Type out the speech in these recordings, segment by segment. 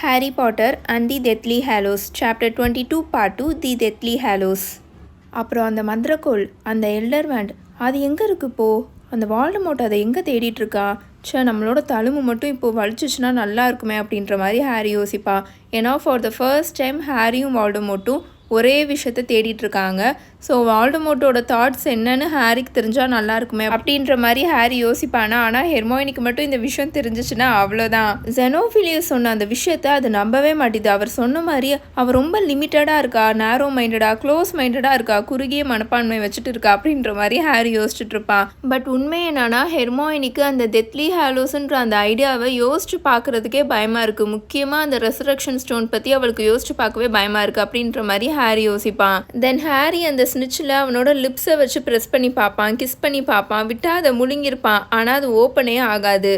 Harry Potter and the Deathly Hallows Chapter 22 Part 2 The Deathly Hallows. அப்புறம் அந்த மந்திரக்கோள் அந்த எல்டர்வேண்ட் அது எங்கே இருக்கு போ அந்த வால்டமோட் அதை எங்கே தேடிட்டு இருக்கா? ச்சே நம்மளோட தழும்பு மட்டும் இப்போ வலிச்சிச்சுன்னா நல்லா இருக்குமே அப்படின்ற மாதிரி ஹாரி யோசிப்பா. ஏன்னா ஃபார் த ஃபர்ஸ்ட் டைம் ஹாரியும் வால்டமோட்டும் ஒரே விஷயத்த தேடிட்டு இருக்காங்க. ஸோ வால்டமோட்டோட தாட்ஸ் என்னன்னு ஹாரிக்கு தெரிஞ்சால் நல்லா இருக்குமே அப்படின்ற மாதிரி ஹாரி யோசிப்பானா? ஆனால் ஹெர்மோயினிக்கு மட்டும் இந்த விஷயம் தெரிஞ்சிச்சுன்னா அவ்வளோதான். ஜெனோஃபிலியஸ் சொன்ன அந்த விஷயத்த அது நம்பவே மாட்டேது. அவர் சொன்ன மாதிரி அவர் ரொம்ப லிமிட்டடாக இருக்கா? நேரோ மைண்டடா க்ளோஸ் மைண்டடாக இருக்கா? குறுகிய மனப்பான்மை வச்சுட்டு இருக்கா? அப்படின்ற மாதிரி ஹாரி யோசிச்சுட்டு இருப்பான். பட் உண்மை என்னன்னா ஹெர்மோயினிக்கு அந்த டெத்லி ஹாலோஸ்ன்ற அந்த ஐடியாவை யோசிச்சு பார்க்கறதுக்கே பயமாக இருக்குது முக்கியமாக அந்த ரெசரக்ஷன் ஸ்டோன் பற்றி அவளுக்கு யோசிச்சு பார்க்கவே பயமாக இருக்குது அப்படின்ற மாதிரி ஹாரி யோசிப்பான். தென் ஹாரி அந்த ஸ்னிட்சில் அவனோட லிப்ஸை வச்சு ப்ரெஸ் பண்ணி பார்ப்பான் கிஸ் பண்ணி பார்ப்பான் விட்டா அதை முழுங்கியிருப்பான் ஆனால் அது ஓப்பனே ஆகாது.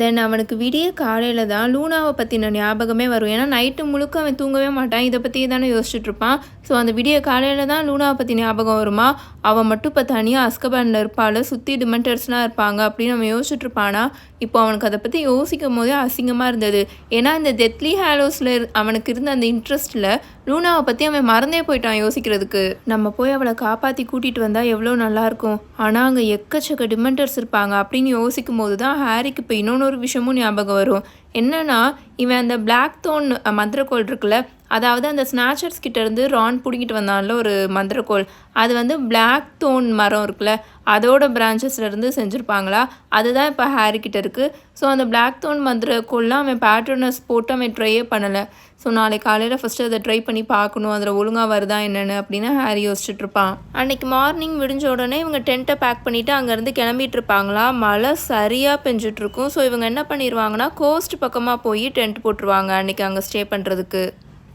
தென் அவனுக்கு விடிய காலையில் தான் லூனாவை பற்றின ஞாபகமே வரும். ஏன்னா நைட்டு முழுக்க அவன் தூங்கவே மாட்டான். இதை பற்றியே தானே யோசிச்சுட்ருப்பான் ஸோ அந்த விடிய காலையில் தான் லூனாவை பற்றி ஞாபகம் வருமா? அவன் மட்டும் இப்போ தனியாக அஸ்கபானில் இருப்பாள் சுற்றி டிமெண்டர்ஸ்லாம் இருப்பாங்க அப்படின்னு அவன் யோசிச்சுட்ருப்பானா இப்போ அவனுக்கு அதை பற்றி யோசிக்கும் போதே அசிங்கமாக இருந்தது. ஏன்னா இந்த டெத்லி ஹாலோஸில் அவனுக்கு இருந்த அந்த இன்ட்ரெஸ்ட்டில் லூனாவை பற்றி அவன் மறந்தே போயிட்டான் யோசிக்கிறதுக்கு. நம்ம போய் அவளை காப்பாற்றி கூட்டிகிட்டு வந்தால் எவ்வளோ நல்லாயிருக்கும் ஆனால் அங்கே எக்கச்சக்க டிமெண்டர்ஸ் இருப்பாங்க அப்படின்னு யோசிக்கும் போது தான் ஹாரிக்கு இப்போ இன்னொன்று விஷயமும் ஞாபகம் வரும். என்னென்னா இவன் அந்த பிளாக் தோன் மந்திரக்கோள் இருக்குல்ல அதாவது அந்த ஸ்நாச்சர்ஸ் கிட்டேருந்து ரான் பிடிங்கிட்டு வந்தான்ல ஒரு மந்திரக்கோள். அது வந்து பிளாக் தோன் மரம் இருக்குல்ல அதோட பிரான்ச்சஸ்லேருந்து செஞ்சுருப்பாங்களா? அதுதான் இப்போ ஹேரி கிட்ட இருக்குது ஸோ அந்த பிளாக் தோன் மந்திரக்கோள்லாம் அவன் பேட்டர்னஸ் போட்டு அவன் ட்ரையே பண்ணலை. ஸோ நாளைக்கு காலையில் ஃபஸ்ட்டு அதை ட்ரை பண்ணி பார்க்கணும் அதில் ஒழுங்காக வருதா என்னென்னு அப்படின்னு ஹேரி யோசிச்சுட்டு இருப்பான். அன்னைக்கு மார்னிங் விடிஞ்ச உடனே இவங்க டென்ட்டை பேக் பண்ணிவிட்டு அங்கேருந்து கிளம்பிட்டு இருப்பாங்களா? மழை சரியாக பெஞ்சிட்ருக்கும் ஸோ இவங்க என்ன பண்ணிடுவாங்கன்னா கோஸ்ட் பக்கமாக போய் டென்ட் போட்டுருவாங்க அன்னைக்கு அங்கே ஸ்டே பண்ணுறதுக்கு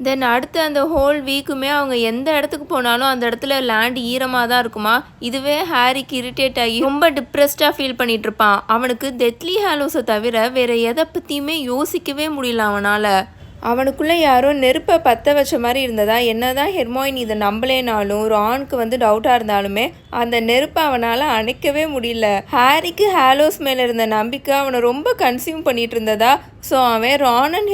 தென் அடுத்து அந்த ஹோல் வீக்குமே அவங்க எந்த இடத்துக்கு போனாலும் அந்த இடத்துல லேண்ட் ஈரமாக தான் இருக்குமா? இதுவே ஹாரிக்கு இரிட்டேட் ஆகி ரொம்ப டிப்ரெஸ்டாக ஃபீல் பண்ணிட்டு இருப்பான். அவனுக்கு டெத்லி ஹாலோஸை தவிர வேற எதை பற்றியுமே யோசிக்கவே முடியல அவனால். அவனுக்குள்ளே யாரோ நெருப்பை பற்ற வச்ச மாதிரி இருந்ததா? என்ன தான் ஹெர்மோயின் இதை நம்பலேனாலும் ரானுக்கு வந்து டவுட்டாக இருந்தாலுமே அந்த நெருப்பை அவனால் அணைக்கவே முடியல. ஹாரிக்கு ஹாலோஸ் மேலே இருந்த நம்பிக்கை அவனை ரொம்ப கன்சியூம் பண்ணிட்டு இருந்ததா? ஸோ அவன் ரான் அண்ட்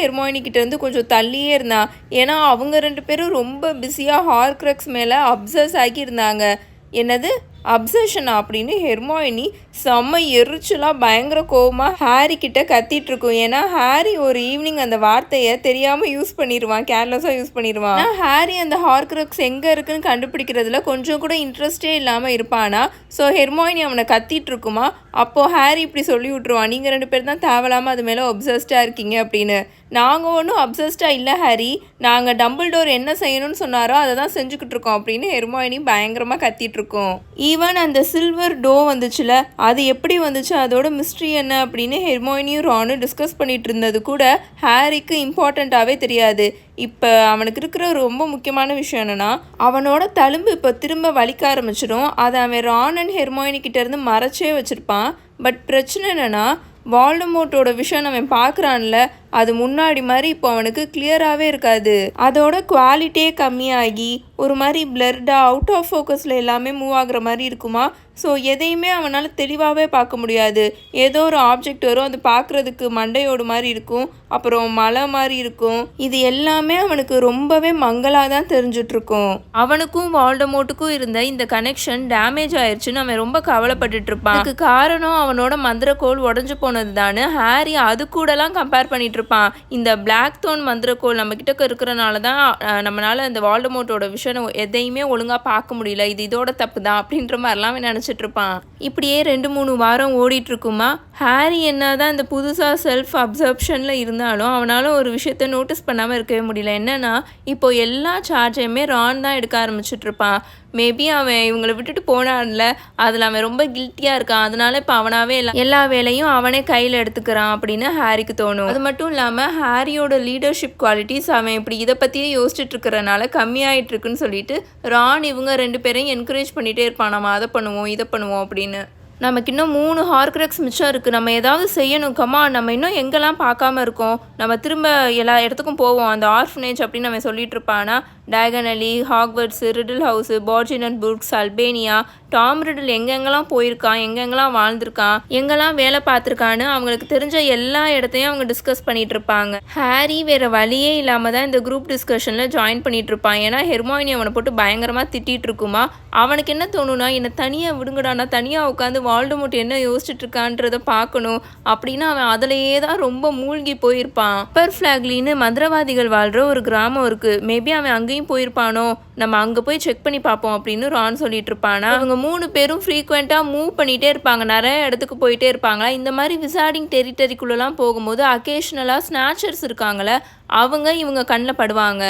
இருந்து கொஞ்சம் தள்ளியே இருந்தான். ஏன்னா அவங்க ரெண்டு பேரும் ரொம்ப பிஸியாக ஹார்க்ரக்ஸ் மேலே அப்சர்ஸ் ஆகி இருந்தாங்க. என்னது? அப்சஷனா அப்படின்னு ஹெர்மாயினி செம்ம எரிச்சலாக பயங்கர கோவமாக ஹாரி கிட்ட கத்திட்டு இருக்கும் ஏன்னா ஹாரி ஒரு ஈவினிங் அந்த வார்த்தையை தெரியாமல் யூஸ் பண்ணிடுவான் கேர்லெஸ்ஸாக யூஸ் பண்ணிடுவான் ஹாரி அந்த ஹார்க்ரக்ஸ் எங்கே இருக்குன்னு கண்டுபிடிக்கிறதுல கொஞ்சம் கூட இன்ட்ரெஸ்டே இல்லாமல் இருப்பானா? ஸோ ஹெர்மாயினி அவனை கத்திட்டு இருக்குமா அப்போது ஹாரி இப்படி சொல்லி விட்ருவான் நீங்கள் ரெண்டு பேர் தான் தேவையில்லாமல் அது மேலே அப்சஸ்டாக இருக்கீங்க அப்படின்னு. நாங்கள் ஒன்றும் அப்சஸ்டாக இல்லை ஹாரி. நாங்கள் டபுள் டோர் என்ன செய்யணும்னு சொன்னாரோ அதை தான் செஞ்சுக்கிட்டு இருக்கோம் அப்படின்னு ஹெர்மாயினி பயங்கரமாக கத்திட்டு இருக்கோம் ஈவன் அந்த சில்வர் டோ வந்துச்சுல அது எப்படி வந்துச்சு? அதோட மிஸ்ட்ரி என்ன அப்படின்னு ஹெர்மோயினியும் ரானும் டிஸ்கஸ் பண்ணிட்டு இருந்தது கூட ஹாரிக்கு இம்பார்ட்டண்ட்டாகவே தெரியாது. இப்போ அவனுக்கு இருக்கிற ரொம்ப முக்கியமான விஷயம் என்னென்னா அவனோட தழும்பு இப்போ திரும்ப வலிக்க ஆரம்பிச்சிடும். அதை அவன் ரான் அண்ட் ஹெர்மோயினி இருந்து மறைச்சே வச்சுருப்பான். பட் பிரச்சனை என்னென்னா வால்டமோட்டோட விஷயம் அவன் பார்க்குறான்ல அது முன்னாடி மாதிரி இப்போ அவனுக்கு கிளியராகவே இருக்காது. அதோட குவாலிட்டியே கம்மியாகி ஒரு மாதிரி பிளர்டாக அவுட் ஆஃப் ஃபோக்கஸில் எல்லாமே மூவ் ஆகுற மாதிரி இருக்குமா? ஸோ எதையுமே அவனால் தெளிவாகவே பார்க்க முடியாது. ஏதோ ஒரு ஆப்ஜெக்ட் வரும் அது பார்க்குறதுக்கு மண்டையோடு மாதிரி இருக்கும். அப்புறம் மலை மாதிரி இருக்கும். இது எல்லாமே அவனுக்கு ரொம்பவே மங்கலாக தான் தெரிஞ்சிட்ருக்கும். அவனுக்கும் வால்டமோட்டுக்கும் இருந்த இந்த கனெக்ஷன் டேமேஜ் ஆயிடுச்சுன்னு அவன் ரொம்ப கவலைப்பட்டுட்டு இருப்பான். அதுக்கு காரணம் அவனோட மந்திரக்கோள் உடஞ்சு போனது தானே ஹாரி அது கூடலாம் கம்பேர் பண்ணிட்டு இருப்பான் இந்த பிளாக் தோன் மந்திரக்கோள் நம்ம கிட்ட இருக்கிறனால தான் நம்மளால இந்த வால்டமோட்டோட விஷயம் எதையுமே ஒழுங்காக பார்க்க முடியல. இது இதோட தப்பு தான் அப்படின்ற மாதிரிலாம் நினச்சிட்டு இருப்பான். இப்படியே ரெண்டு மூணு வாரம் ஓடிட்டு இருக்குமா ஹாரி என்னதான் இந்த புதுசாக செல்ஃப் அப்சர்ப்ஷனில் இருந்தாலும் அவனால் ஒரு விஷயத்த நோட்டீஸ் பண்ணாமல் இருக்கவே முடியல. என்னன்னா இப்போ எல்லா சார்ஜையுமே ரான் தான் எடுக்க ஆரம்பிச்சிட்டு இருப்பான். மேபி அவன் இவங்களை விட்டுட்டு போனான்ல. அதில் அவன் ரொம்ப கில்ட்டியாக இருக்கான். அதனால இப்போ அவனாவே எல்லா எல்லா வேலையும் அவனே கையில் எடுத்துக்கிறான் அப்படின்னு ஹாரிக்கு தோணும். அது மட்டும் இல்லாமல் ஹாரியோட லீடர்ஷிப் குவாலிட்டிஸ் அவன் இப்படி இதை பற்றியே யோசிச்சுட்டு இருக்கிறனால கம்மியாயிட்டு இருக்குன்னு சொல்லிட்டு ரான் இவங்க ரெண்டு பேரையும் என்கரேஜ் பண்ணிகிட்டே இருப்பான். நம்ம அதை பண்ணுவோம் இதை பண்ணுவோம் அப்படின்னு. நமக்கு இன்னும் மூணு ஹார்க்ரக்ஸ் மிச்சம் இருக்குது நம்ம ஏதாவது செய்யணும். கம்மா நம்ம இன்னும் எங்கெல்லாம் பார்க்காம இருக்கோம். நம்ம திரும்ப எல்லா இடத்துக்கும் போவோம். அந்த ஆர்ஃபனேஜ் அப்படின்னு நம்ம சொல்லிட்டு இருப்பானா Diagon Alley Hogwarts Riddle house Borgin and Burkes Albania Tom Riddle எங்கெங்கெல்லாம் போயிருக்கான் எங்கெங்கெல்லாம் வாழ்ந்திருக்கான் எங்கெல்லாம் வேலை பார்த்துருக்கான்னு அவங்களுக்கு தெரிஞ்ச எல்லா இடத்தையும் அவங்க டிஸ்கஸ் பண்ணிட்டு இருப்பாங்க ஹாரி வேற வழியே இல்லாமல் தான் இந்த குரூப் டிஸ்கஷனில் ஜாயின் பண்ணிட்டு இருப்பான் ஏன்னா ஹெர்மாயினி அவனை போட்டு பயங்கரமாக திட்டிட்டு இருக்குமா அவனுக்கு என்ன தோணுனா என்னை தனியாக விடுங்கடா நான் தனியாக உட்காந்து வால்டமோட் என்ன யோசிச்சுட்டு இருக்கான்றத பார்க்கணும். அப்படின்னு அவன் அதிலேயே தான் ரொம்ப மூழ்கி போயிருப்பான். அப்பர் ஃபிளாக்லின்னு மந்திரவாதிகள் வாழ்கிற ஒரு கிராமம் இருக்குது மேபி அவன் அங்கேயும் போயிருப்பானோ? நம்ம அங்கே போய் செக் பண்ணி பார்ப்போம் அப்படின்னு ரான் சொல்லிட்டு இருப்பானா அவங்க மூணு பேரும் ஃப்ரீக்வெண்ட்டாக மூவ் பண்ணிகிட்டே இருப்பாங்க. நிறைய இடத்துக்கு போயிட்டே இருப்பாங்களா? இந்த மாதிரி விசார்டிங் டெரிட்டரிக்குள்ளெலாம் போகும்போது அக்கேஷ்னலாக ஸ்நாச்சர்ஸ் இருக்காங்களே அவங்க இவங்க கண்ணில் படுவாங்க.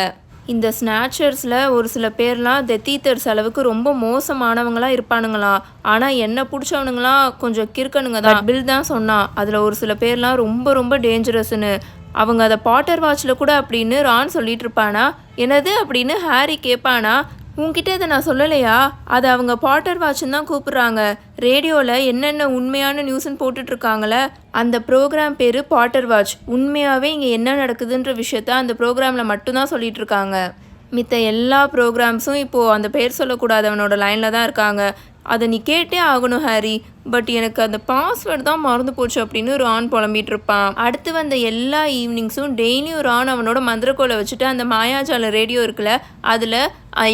இந்த ஸ்நாச்சர்ஸில் ஒரு சில பேர்லாம் டெத்தீத்தர்ஸ் அளவுக்கு ரொம்ப மோசமானவங்களாம் இருப்பானுங்களா? ஆனால் என்ன பிடிச்சவனுங்களாம் கொஞ்சம் கிறுக்கனுங்க தான். பில் தான் சொன்னான் அதில் ஒரு சில பேர்லாம் ரொம்ப ரொம்ப டேஞ்சரஸ்னு அவங்க அதை பாட்டர் வாட்சில் கூட அப்படின்னு ரான் சொல்லிட்டு இருப்பானா? என்னது? அப்படின்னு ஹாரி கேட்பானா உன்கிட்ட இதை நான் சொல்லலையா? அதை அவங்க பாட்டர் வாட்சுன்னு தான் கூப்பிட்றாங்க. ரேடியோவில் என்னென்ன உண்மையான நியூஸ்ன்னு போட்டுட்ருக்காங்களே அந்த ப்ரோக்ராம் பேர் பாட்டர் வாட்ச் உண்மையாகவே இங்கே என்ன நடக்குதுன்ற விஷயத்த அந்த ப்ரோக்ராமில் மட்டும்தான் சொல்லிகிட்ருக்காங்க மித்த எல்லா ப்ரோக்ராம்ஸும் இப்போது அந்த பேர் சொல்லக்கூடாதவனோட லைனில் தான் இருக்காங்க. அதை நீ கேட்டே ஆகணும் ஹாரி. பட் எனக்கு அந்த பாஸ்வேர்டு தான் மறந்து போச்சு அப்படின்னு ரான் புலம்பிட்டு இருப்பான். அடுத்து வந்த எல்லா ஈவினிங்ஸும் டெய்லியும் ரான் அவனோட மந்திரக்கோலை வச்சுட்டு அந்த மாயாஜால ரேடியோ இருக்குல்ல அதில்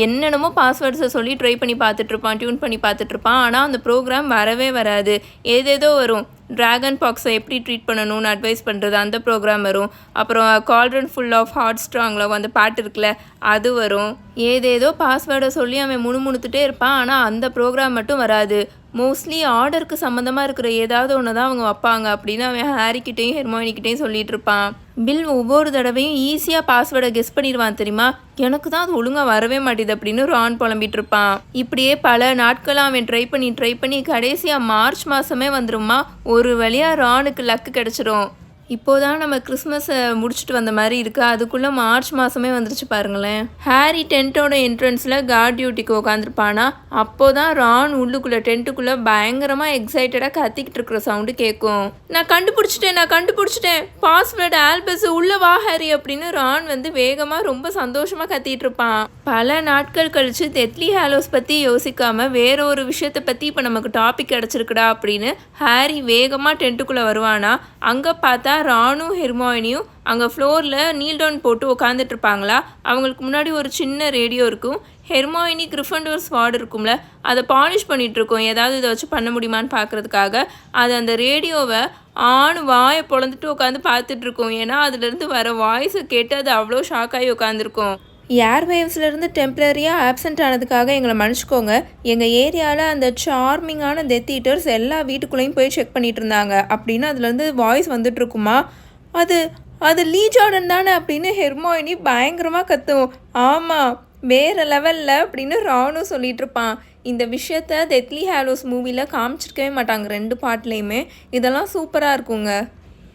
என்னென்னமோ பாஸ்வேர்ட்ஸை சொல்லி ட்ரை பண்ணி பார்த்துட்டு இருப்பான் டியூன் பண்ணி பார்த்துட்டு இருப்பான். ஆனால் அந்த ப்ரோக்ராம் வரவே வராது. ஏதேதோ வரும். ட்ராகன் பாக்ஸை எப்படி ட்ரீட் பண்ணணும்னு அட்வைஸ் பண்ணுறது அந்த ப்ரோக்ராம் வரும். அப்புறம் cauldron full of hot love அந்த பாட்டு இருக்குல்ல அது வரும். ஏதேதோ பாஸ்வேர்டை சொல்லி அவன் முணுமுணுத்துட்டே இருப்பான். ஆனால் அந்த ப்ரோக்ராம் மட்டும் வராது. மோஸ்ட்லி ஆர்டருக்கு சம்மந்தமாக இருக்கிற ஏதாவது ஒன்று தான் அவங்க வைப்பாங்க. அப்படின்னு அவன் ஹாரிக்கிட்டேயும் ஹெர்மானிக்கிட்டேயும் சொல்லிட்டு இருப்பான். பில் ஒவ்வொரு தடவையும் ஈஸியாக பாஸ்வேர்டை கெஸ் பண்ணிடுவான் தெரியுமா? எனக்கு தான் அது ஒழுங்காக வரவே மாட்டேது அப்படின்னு ரான் புலம்பிட்டு இருப்பான். இப்படியே பல நாட்களாக அவன் ட்ரை பண்ணி ட்ரை பண்ணி கடைசியாக மார்ச் மாதமே வந்துருமா ஒரு வழியாக ரானுக்கு லக்கு கிடச்சிரும். இப்போதான் நம்ம கிறிஸ்மஸை முடிச்சுட்டு வந்த மாதிரி இருக்குது அதுக்குள்ளே மார்ச் மாதமே வந்துருச்சு பாருங்களேன். ஹாரி டென்ட்டோட என்ட்ரன்ஸில் கார்ட் டியூட்டிக்கு உட்காந்துருப்பானா அப்போ தான் ரான் உள்ளுக்குள்ளே டென்ட்டுக்குள்ளே பயங்கரமாக எக்ஸைட்டடாக கத்திக்கிட்டு இருக்கிற சவுண்டு கேட்கும் நான் கண்டுபிடிச்சிட்டேன் நான் கண்டுபிடிச்சிட்டேன். பாஸ்வேர்டு ஆல்பஸ் உள்ள வா ஹாரி அப்படின்னு ரான் வந்து வேகமாக ரொம்ப சந்தோஷமாக கத்திட்டு இருப்பான். பல நாட்கள் கழித்து தெத்லி ஹாலோஸ் பற்றி யோசிக்காமல் வேற ஒரு விஷயத்தை பற்றி இப்போ நமக்கு டாபிக் கிடச்சிருக்குடா அப்படின்னு ஹாரி வேகமாக டென்ட்டுக்குள்ளே வருவானா? அங்கே பார்த்தா ராணும் ஹெர்மாயினியும் அங்கே ஃப்ளோரில் நீல் டவுன் போட்டு உட்காந்துட்ருப்பாங்களா அவங்களுக்கு முன்னாடி ஒரு சின்ன ரேடியோ இருக்கும். ஹெர்மாயினி கிரிஃபண்டோர் ஸ்வாட் இருக்கும்ல அதை பாலிஷ் பண்ணிகிட்ருக்கோம் ஏதாவது இதை வச்சு பண்ண முடியுமான்னு பார்க்கறதுக்காக அது அந்த ரேடியோவை ஆண் வாயை பொழந்துட்டு உட்காந்து பார்த்துட்ருக்கோம் ஏன்னா அதுலேருந்து வர வாய்ஸை கேட்டு அது அவ்வளோ ஷாக் ஆகி உட்காந்துருக்கும் ஏர்வேவ்ஸ்லேருந்து டெம்ப்ரரியாக ஆப்சண்ட் ஆனதுக்காக எங்களை மன்னிச்சிக்கோங்க. எங்கள் ஏரியாவில் அந்த சார்மிங்கான டெத் ஈட்டர்ஸ் எல்லா வீட்டுக்குள்ளேயும் போய் செக் பண்ணிகிட்டு இருந்தாங்க. அப்படின்னு அதுலேருந்து வாய்ஸ் வந்துட்டுருக்குமா? அது அது லீ ஜார்டன் தானே அப்படின்னு ஹெர்மோயினி பயங்கரமாக கத்தும். ஆமாம் வேறு லெவலில் அப்படின்னு ராணும் சொல்லிட்டு இருப்பான் இந்த விஷயத்த டெத்லி ஹேலோஸ் மூவியில் காமிச்சிருக்கவே மாட்டாங்க. ரெண்டு பாட்டுலேயுமே. இதெல்லாம் சூப்பராக இருக்குங்க.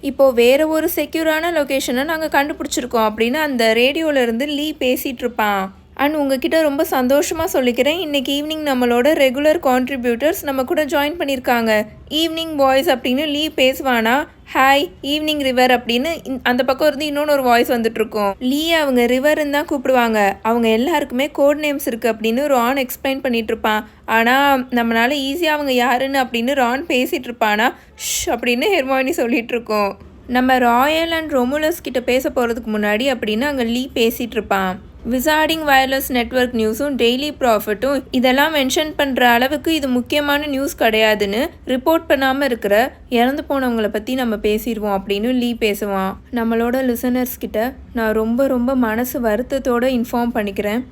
இப்போது வேறு ஒரு செக்யூரான லொக்கேஷனை நாங்கள் கண்டுபிடிச்சிருக்கோம் அப்படின்னு அந்த ரேடியோவிலேருந்து லீ பேசிகிட்ருப்பான் அண்ட் உங்ககிட்ட ரொம்ப சந்தோஷமாக சொல்லிக்கிறேன். இன்றைக்கி ஈவினிங் நம்மளோட ரெகுலர் கான்ட்ரிபியூட்டர்ஸ் நம்ம கூட ஜாயின் பண்ணியிருக்காங்க. ஈவினிங் பாய்ஸ் அப்படின்னு லீ பேசுவானா? ஹாய் ஈவினிங் ரிவர் அப்படின்னு அந்த பக்கம் இருந்து இன்னொன்று ஒரு வாய்ஸ் வந்துட்டுருக்கோம். லீ அவங்க ரிவர்னு தான் கூப்பிடுவாங்க. அவங்க எல்லாருக்குமே கோட் நேம்ஸ் இருக்குது அப்படின்னு ரான் எக்ஸ்பிளைன் பண்ணிகிட்டு இருப்பான் ஆனால் நம்மளால் ஈஸியாக அவங்க யாருன்னு அப்படின்னு ரான் பேசிகிட்டு இருப்பானா ஷ் அப்படின்னு ஹெர்மாயினி சொல்லிகிட்டு இருக்கோம் நம்ம ராயல் அண்ட் ரொமுலஸ் கிட்ட பேச போகிறதுக்கு முன்னாடி அப்படின்னு அங்கே லீ பேசிகிட்டு இருப்பான் விசார்டிங் வயர்லெஸ் நெட்வொர்க் நியூஸும் டெய்லி ப்ராஃபிட்டும் இதெல்லாம் மென்ஷன் பண்ணுற அளவுக்கு இது முக்கியமான நியூஸ் கிடையாதுன்னு ரிப்போர்ட் பண்ணாமல் இருக்கிற இறந்து போனவங்கள பற்றி நம்ம பேசிடுவோம் அப்படின்னு லீ பேசுவான். நம்மளோட லிசனர்ஸ் கிட்ட நான் ரொம்ப ரொம்ப மனசு வருத்தத்தோடு இன்ஃபார்ம் பண்ணிக்கிறேன்.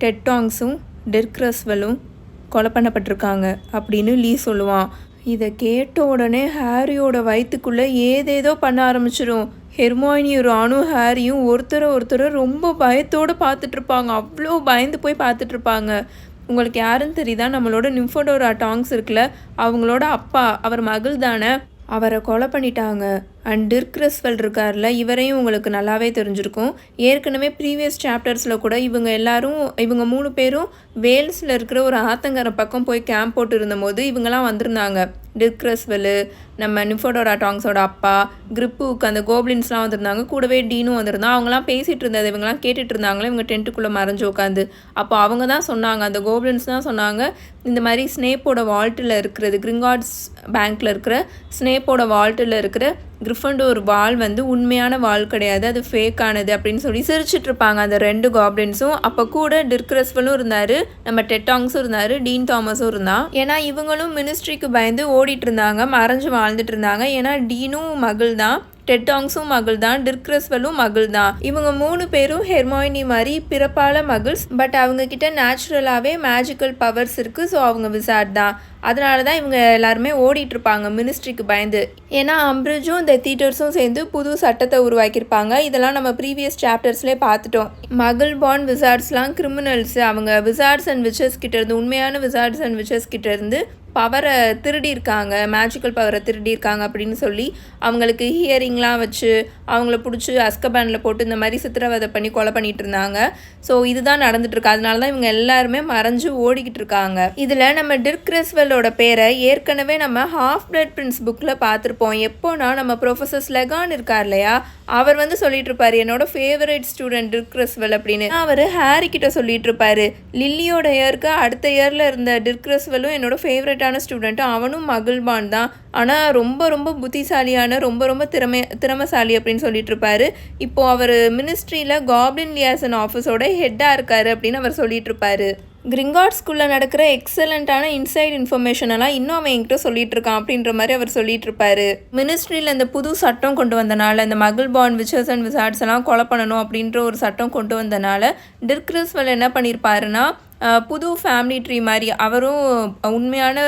டெட்டாங்ஸும் டெர்க்ரஸ்வலும் கொலை பண்ணப்பட்டிருக்காங்க அப்படின்னு லீ சொல்லுவான். இதை கேட்ட உடனே ஹாரியோட வயிற்றுக்குள்ளே ஏதேதோ பண்ண ஆரம்பிச்சிடும் ஹெர்மாயினியும் ராணும் ஹாரியும் ஒருத்தரை ஒருத்தரை ரொம்ப பயத்தோடு பார்த்துட்ருப்பாங்க. அவ்வளோ பயந்து போய் பார்த்துட்ருப்பாங்க. உங்களுக்கு யாருன்னு தெரியுதா? நம்மளோட நிம்ஃபோடோரா டாங்ஸ் இருக்குல்ல அவங்களோட அப்பா அவர் மகள் தானே அவரை கொலை பண்ணிட்டாங்க. அண்ட் டிர்க்ரஸ்வெல் இருக்கார்ல இவரையும் உங்களுக்கு நல்லாவே தெரிஞ்சிருக்கும். ஏற்கனவே ப்ரீவியஸ் சாப்டர்ஸில் கூட இவங்க எல்லாரும் இவங்க மூணு பேரும் வேல்ஸில் இருக்கிற ஒரு ஆத்தங்கரை பக்கம் போய் கேம்ப் போட்டு இருந்தபோது இவங்கெல்லாம் வந்திருந்தாங்க. டிர்க்ரஸ்வெல்லு நம்ம நிஃபோடோரா டாங்ஸோட அப்பா கிரிப்புக்கு அந்த கோப்ளின்ஸ்லாம் வந்திருந்தாங்க. கூடவே டீனும் வந்திருந்தாங்க அவங்களாம் பேசிகிட்டு இருந்தது இவங்கெல்லாம் கேட்டுட்டு இருந்தாங்களே இவங்க டென்ட்டுக்குள்ளே மறைஞ்சு உட்காந்து அப்போ அவங்க தான் சொன்னாங்க அந்த கோப்ளின்ஸ் தான் சொன்னாங்க இந்த மாதிரி ஸ்னேப்போட வால்ட்டில் இருக்கிறது கிரிங்கார்ட்ஸ் பேங்க்கில் இருக்கிற ஸ்னேப்போட வால்ட்டில் இருக்கிற கிரிஃபண்டோர் வால் வந்து உண்மையான வால் கிடையாது அது ஃபேக்கானது அப்படின்னு சொல்லி சிரிச்சிட்டு இருப்பாங்க அந்த ரெண்டு காப்ளின்ஸும் அப்போ கூட டிர்க்ரஸ்வலும் இருந்தார் நம்ம டெட்டாங்ஸும் இருந்தார் டீன் தாமஸும் இருந்தான். ஏன்னா இவங்களும் மினிஸ்ட்ரிக்கு பயந்து ஓடிட்டு இருந்தாங்க மறைஞ்சு வாழ்ந்துட்டு இருந்தாங்க ஏன்னா டீனும் மகள் தான் டெட்டாங்ஸும் மகள் தான் டிர்க்ரஸ்வலும் மகள் தான் இவங்க மூணு பேரும் ஹெர்மாயினி மாதிரி பிறப்பால மகள்ஸ் பட் அவங்க கிட்ட நேச்சுரலாகவே மேஜிக்கல் பவர்ஸ் இருக்குது ஸோ அவங்க விசாட் தான். அதனால தான் இவங்க எல்லாருமே ஓடிட்டு இருப்பாங்க மினிஸ்ட்ரிக்கு பயந்து. ஏன்னா அம்பிரிஜும் இந்த தீட்டர்ஸும் சேர்ந்து புது சட்டத்தை உருவாக்கியிருப்பாங்க. இதெல்லாம் நம்ம ப்ரீவியஸ் சாப்டர்ஸ்லேயே பார்த்துட்டோம் மகள் பான் விசார்ட்ஸ்லாம் கிரிமினல்ஸ் அவங்க விசார்ட்ஸ் அண்ட் விச்சஸ் கிட்ட இருந்து உண்மையான விசார்ட்ஸ் அண்ட் விச்சஸ் கிட்ட இருந்து பவரை திருடியிருக்காங்க மேஜிக்கல் பவரை திருடியிருக்காங்க அப்படின்னு சொல்லி அவங்களுக்கு ஹியரிங்லாம் வச்சு அவங்கள பிடிச்சி அஸ்கபேனில் போட்டு இந்த மாதிரி சித்திரவதை பண்ணி கொலை பண்ணிட்டு இருந்தாங்க. ஸோ இதுதான் நடந்துட்டுருக்கு. அதனால தான் இவங்க எல்லாருமே மறைஞ்சு ஓடிக்கிட்டு இருக்காங்க. இதில் நம்ம டிர்க்ரெஸ்வெல்லோட பேரை ஏற்கனவே நம்ம ஹாஃப் பிளட் பிரின்ஸ் புக்கில் பார்த்துருப்போம். எப்போனா நம்ம ப்ரொஃபஸர் ஸ்லெகான் இருக்கார் இல்லையா? அவர் வந்து சொல்லிட்டு இருப்பாரு என்னோட ஃபேவரட் ஸ்டூடெண்ட் டிர்க்ரெஸ்வெல் அப்படின்னு. அவர் ஹாரி கிட்ட சொல்லிட்டு இருப்பாரு லில்லியோட இயருக்கு அடுத்த இயரில் இருந்த டிர்க் ரெஸ்வெல்லும் என்னோட ஃபேவரட்டான ஸ்டூடெண்ட்டும் அவனும் மகிழ்வான் தான். ஆனால் ரொம்ப ரொம்ப புத்திசாலியான ரொம்ப ரொம்ப திறமை திறமைசாலி அப்படின்னு சொல்லிட்டு இருப்பாரு. இப்போ அவர் மினிஸ்ட்ரியில் காப்ளின் லியாசன் ஆஃபீஸோட ஹெட்டாக இருக்காரு அப்படின்னு அவர் சொல்லிட்டு இருப்பாரு. கிரிங்காட் ஸ்கூலில் நடக்கிற எக்ஸலண்ட்டான இன்சைட் இன்ஃபர்மேஷன் எல்லாம் இன்னும் அவன் என்கிட்ட சொல்லிட்டு இருக்கான் அப்படின்ற மாதிரி அவர் சொல்லிட்டு இருப்பாரு. மினிஸ்ட்ரியில் இந்த புது சட்டம் கொண்டு வந்தனால இந்த மகள் பாண்ட் விச்சர்ஸ் அண்ட் விசார்ட்ஸ் எல்லாம் கொலை பண்ணணும் அப்படின்ற ஒரு சட்டம் கொண்டு வந்தனால டிர்க்ரிஸ்வல் என்ன பண்ணியிருப்பாருன்னா புது ஃபேமிலி ட்ரீ மாதிரி அவரும் உண்மையான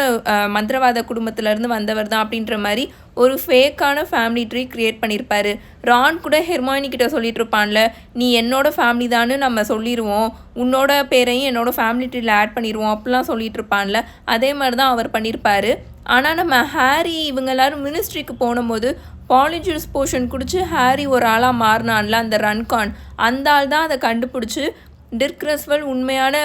மந்திரவாத குடும்பத்திலேருந்து வந்தவர் தான் அப்படின்ற மாதிரி ஒரு ஃபேக்கான ஃபேமிலி ட்ரீ க்ரியேட் பண்ணியிருப்பாரு ரான் கூட ஹெர்மாயினி கிட்ட சொல்லிட்டு இருப்பான்ல நீ என்னோட ஃபேமிலி தான்னு நம்ம சொல்லிடுவோம் உன்னோட பேரையும் என்னோட ஃபேமிலி ட்ரீல ஆட் பண்ணிடுவோம் அப்படிலாம் சொல்லிட்டு இருப்பான்ல அதே மாதிரி தான் அவர் பண்ணியிருப்பாரு ஆனால் நம்ம ஹாரி இவங்க எல்லாரும் மினிஸ்ட்ரிக்கு போனும்போது பாலிஜூஸ் போர்ஷன் குடிச்சு ஹாரி ஒரு ஆளாக மாறினான்ல அந்த ரன்கான். அந்த ஆள் தான் அதை கண்டுபிடிச்சி டிர்க் ரஸ்வெல் உண்மையான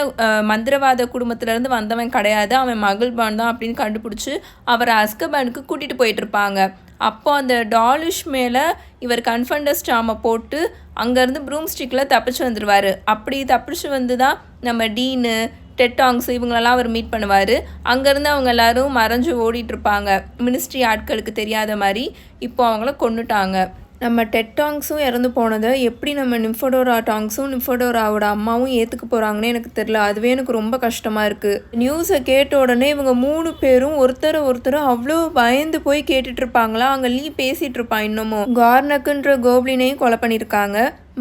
மந்திரவாத குடும்பத்திலேருந்து வந்தவன் கிடையாது. அவன் மகிழ்பான் தான் அப்படின்னு கண்டுபிடிச்சி அவரை அஸ்கபானுக்கு கூட்டிகிட்டு போயிட்டுருப்பாங்க அப்போ அந்த டாலிஷ் மேலே இவர் கன்ஃபண்டஸ் ஸ்டாமை போட்டு அங்கேருந்து ப்ரூம் ஸ்டிக்கில் தப்பிச்சு வந்துடுவார் அப்படி தப்பிச்சு வந்து தான் நம்ம டீனு டெட்டாங்ஸ் இவங்களெல்லாம் அவர் மீட் பண்ணுவார். அங்கேருந்து அவங்க எல்லாரும் மறைஞ்சு ஓடிட்டுருப்பாங்க மினிஸ்ட்ரி ஆட்களுக்கு தெரியாத மாதிரி இப்போ அவங்கள கொண்டுட்டாங்க நம்ம டெட்டாங்ஸும் இறந்து போனதை எப்படி நம்ம நிஃபடோரா டாங்ஸும் நிஃபடோராவோட அம்மாவும் ஏற்றுக்க போகிறாங்கன்னு எனக்கு தெரில அதுவே எனக்கு ரொம்ப கஷ்டமாக இருக்குது நியூஸை கேட்ட உடனே இவங்க மூணு பேரும் ஒருத்தரை ஒருத்தர் அவ்வளோ பயந்து போய் கேட்டுட்ருப்பாங்களா? அங்கே லீ பேசிகிட்டு இருப்பான் இன்னமும். கார்னக்குன்ற கோப்ளினையும் கொலை பண்ணியிருக்காங்க.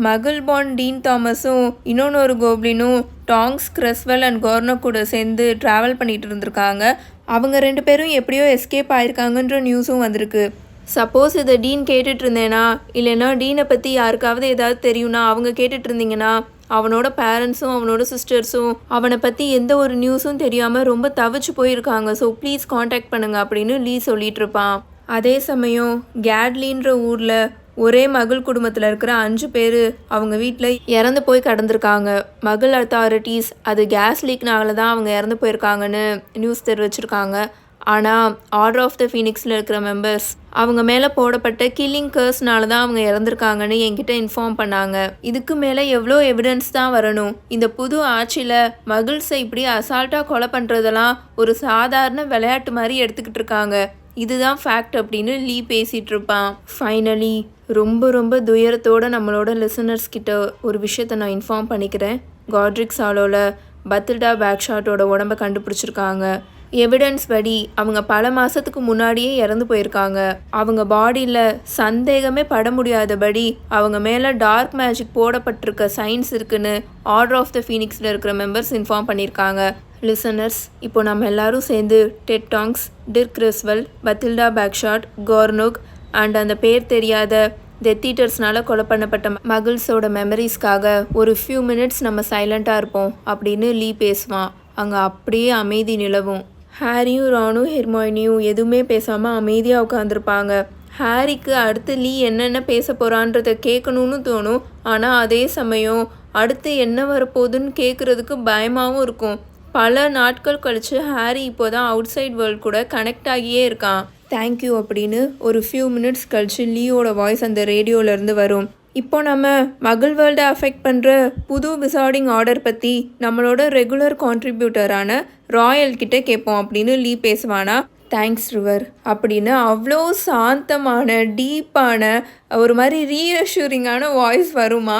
மகிழ்பான் டீன் தாமஸும் இன்னொன்று ஒரு கோப்ளினும் டாங்ஸ் கிரெஸ்வெல் அண்ட் கோர்னக் கூட சேர்ந்து ட்ராவல் பண்ணிகிட்டு இருந்திருக்காங்க. அவங்க ரெண்டு பேரும் எப்படியோ எஸ்கேப் ஆயிருக்காங்கன்ற நியூஸும் வந்திருக்கு. சப்போஸ் இதை டீன் கேட்டுட்டு இருந்தேனா இல்லைன்னா டீனை பற்றி யாருக்காவது ஏதாவது தெரியும்னா அவங்க கேட்டுட்டு இருந்தீங்கன்னா அவனோட பேரண்ட்ஸும் அவனோட சிஸ்டர்ஸும் அவனை பற்றி எந்த ஒரு நியூஸும் தெரியாமல் ரொம்ப தவிச்சு போயிருக்காங்க. ஸோ ப்ளீஸ் காண்டாக்ட் பண்ணுங்க அப்படின்னு லீ சொல்லிட்டு இருப்பான் அதே சமயம் கேட்லின்ற ஊரில் ஒரே மகள் குடும்பத்தில் இருக்கிற அஞ்சு பேர் அவங்க வீட்டில் இறந்து போய் கடந்திருக்காங்க. மகள் அத்தாரிட்டிஸ் அது கேஸ் லீக்னால தான் அவங்க இறந்து போயிருக்காங்கன்னு நியூஸ் தெரிவிச்சிருக்காங்க. ஆனால் ஆர்டர் ஆஃப் த ஃபீனிக்ஸில் இருக்கிற மெம்பர்ஸ் அவங்க மேலே போடப்பட்ட கில்லிங் கர்ஸ்னால தான் அவங்க இறந்துருக்காங்கன்னு என்கிட்ட இன்ஃபார்ம் பண்ணாங்க. இதுக்கு மேலே எவ்வளோ எவிடன்ஸ் தான் வரணும்? இந்த புது ஆட்சியில் மகிழ்ஸை இப்படி அசால்ட்டாக கொலை பண்ணுறதெல்லாம் ஒரு சாதாரண விளையாட்டு மாதிரி எடுத்துக்கிட்டு இருக்காங்க. இதுதான் ஃபேக்ட் அப்படின்னு லீ பேசிகிட்டு இருப்பான். ஃபைனலி ரொம்ப ரொம்ப துயரத்தோட நம்மளோட லிசனர்ஸ் கிட்ட ஒரு விஷயத்த நான் இன்ஃபார்ம் பண்ணிக்கிறேன். காட்ரிக் சாலோவில் பத்தில்டா பேக்ஷாட்டோட உடம்ப கண்டுபிடிச்சிருக்காங்க. எவிடன்ஸ் படி அவங்க பல மாதத்துக்கு முன்னாடியே இறந்து போயிருக்காங்க. அவங்க பாடியில் சந்தேகமே பட முடியாதபடி அவங்க மேலே டார்க் மேஜிக் போடப்பட்டிருக்க சயின்ஸ் இருக்குன்னு ஆர்டர் ஆஃப் த ஃபீனிக்ஸில் இருக்கிற மெம்பர்ஸ் இன்ஃபார்ம் பண்ணியிருக்காங்க. லிசனர்ஸ் இப்போ நம்ம எல்லாரும் சேர்ந்து Ted Tonks Dirk Cresswell Bathilda Bagshot Gornuk and அந்த பேர் தெரியாத டெத்தீட்டர்ஸ்னால கொலை பண்ணப்பட்ட மகிழ்ஸோட மெமரிஸ்க்காக ஒரு ஃபியூ மினிட்ஸ் நம்ம சைலண்ட்டாக இருப்போம் அப்படின்னு லீ பேசுவான். அங்கே அப்படியே அமைதி நிலவும். ஹாரியும் ராணும் ஹெர்மாயினியும் எதுவுமே பேசாமல் அமைதியாக உட்காந்துருப்பாங்க ஹாரிக்கு அடுத்து லீ என்னென்ன பேச போகிறான்றத கேட்கணும்னு தோணும். ஆனால் அதே சமயம் அடுத்து என்ன வரப்போகுதுன்னு கேட்குறதுக்கு பயமாகவும் இருக்கும். பல நாட்கள் கழித்து ஹாரி இப்போ தான் அவுட் சைட் வேர்ல்ட் கூட கனெக்ட் ஆகியே இருக்கான். தேங்க்யூ அப்படின்னு ஒரு ஃபியூ மினிட்ஸ் கழித்து லீயோட வாய்ஸ் அந்த ரேடியோலேருந்து வரும். இப்போ நம்ம மகள் வேர்ல்டை அஃபெக்ட் பண்ணுற புது விசார்டிங் ஆர்டர் பற்றி நம்மளோட ரெகுலர் கான்ட்ரிபியூட்டரான ராயல் கிட்ட கேட்போம் அப்படின்னு லீ பேசுவானா தேங்க்ஸ் ரிவர் அப்படின்னு அவ்வளோ சாந்தமான டீப்பான ஒரு மாதிரி ரீஅஷூரிங்கான வாய்ஸ் வருமா?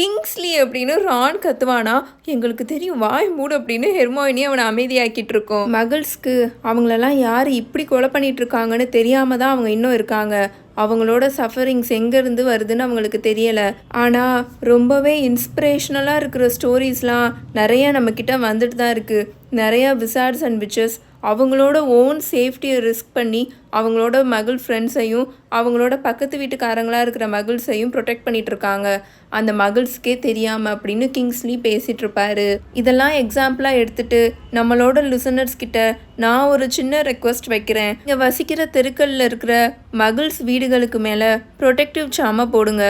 கிங்ஸ்லி அப்படின்னு ரான் கத்துவானா எங்களுக்கு தெரியும் வாய் மூடு அப்படின்னு ஹெர்மோயினி அவனை அமைதியாக்கிட்டு இருக்கோம். மகள்ஸ்க்கு அவங்களெல்லாம் யார் இப்படி கொலை பண்ணிட்டு இருக்காங்கன்னு தெரியாம தான் அவங்க இன்னும் இருக்காங்க. அவங்களோட சஃபரிங்ஸ் எங்கேருந்து வருதுன்னு அவங்களுக்கு தெரியலை. ஆனால் ரொம்பவே இன்ஸ்பிரேஷ்னலாக இருக்கிற ஸ்டோரிஸ்லாம் நிறைய நம்மக்கிட்ட வந்துட்டு தான் இருக்குது நிறையா விசார்ட்ஸ் அண்ட் விச்சஸ் அவங்களோட ஓன் சேஃப்டியை ரிஸ்க் பண்ணி அவங்களோட மகள் ஃப்ரெண்ட்ஸையும் அவங்களோட பக்கத்து வீட்டுக்காரங்களாக இருக்கிற மகிழ்ஸையும் ப்ரொடெக்ட் பண்ணிட்டு இருக்காங்க. அந்த மகிள்ஸ்க்கே தெரியாமல் அப்படின்னு கிங்ஸ்லி பேசிகிட்டு இருப்பாரு. இதெல்லாம் எக்ஸாம்பிளாக எடுத்துட்டு நம்மளோட லிசனர்ஸ் கிட்ட நான் ஒரு சின்ன ரெக்வஸ்ட் வைக்கிறேன். இங்கே வசிக்கிற தெருக்களில் இருக்கிற மகள்ஸ் வீடுகளுக்கு மேலே ப்ரொடெக்டிவ் சாம போடுங்க.